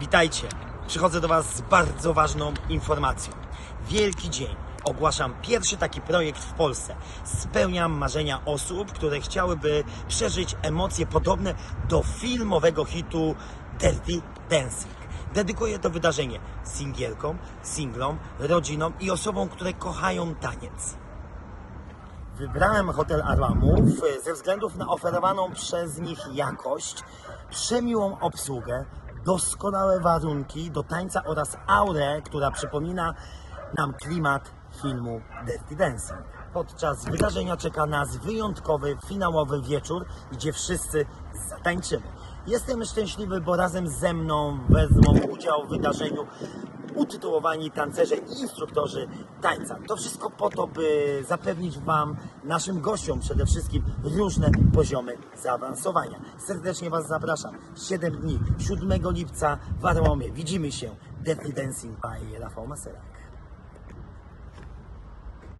Witajcie. Przychodzę do Was z bardzo ważną informacją. Wielki dzień. Ogłaszam pierwszy taki projekt w Polsce. Spełniam marzenia osób, które chciałyby przeżyć emocje podobne do filmowego hitu Dirty Dancing. Dedykuję to wydarzenie singielkom, singlom, rodzinom i osobom, które kochają taniec. Wybrałem hotel Aramów e, ze względów na oferowaną przez nich jakość, przemiłą obsługę, doskonałe warunki do tańca oraz aurę, która przypomina nam klimat filmu Dirty Dancing. Podczas wydarzenia czeka nas wyjątkowy, finałowy wieczór, gdzie wszyscy zatańczymy. Jestem szczęśliwy, bo razem ze mną wezmą udział w wydarzeniu utytułowani tancerze i instruktorzy tańca. To wszystko po to, by zapewnić Wam, naszym gościom przede wszystkim, różne poziomy zaawansowania. Serdecznie Was zapraszam. 7 dni, 7 lipca w Arłomie. Widzimy się. Dirty Dancing by Rafał Maserak.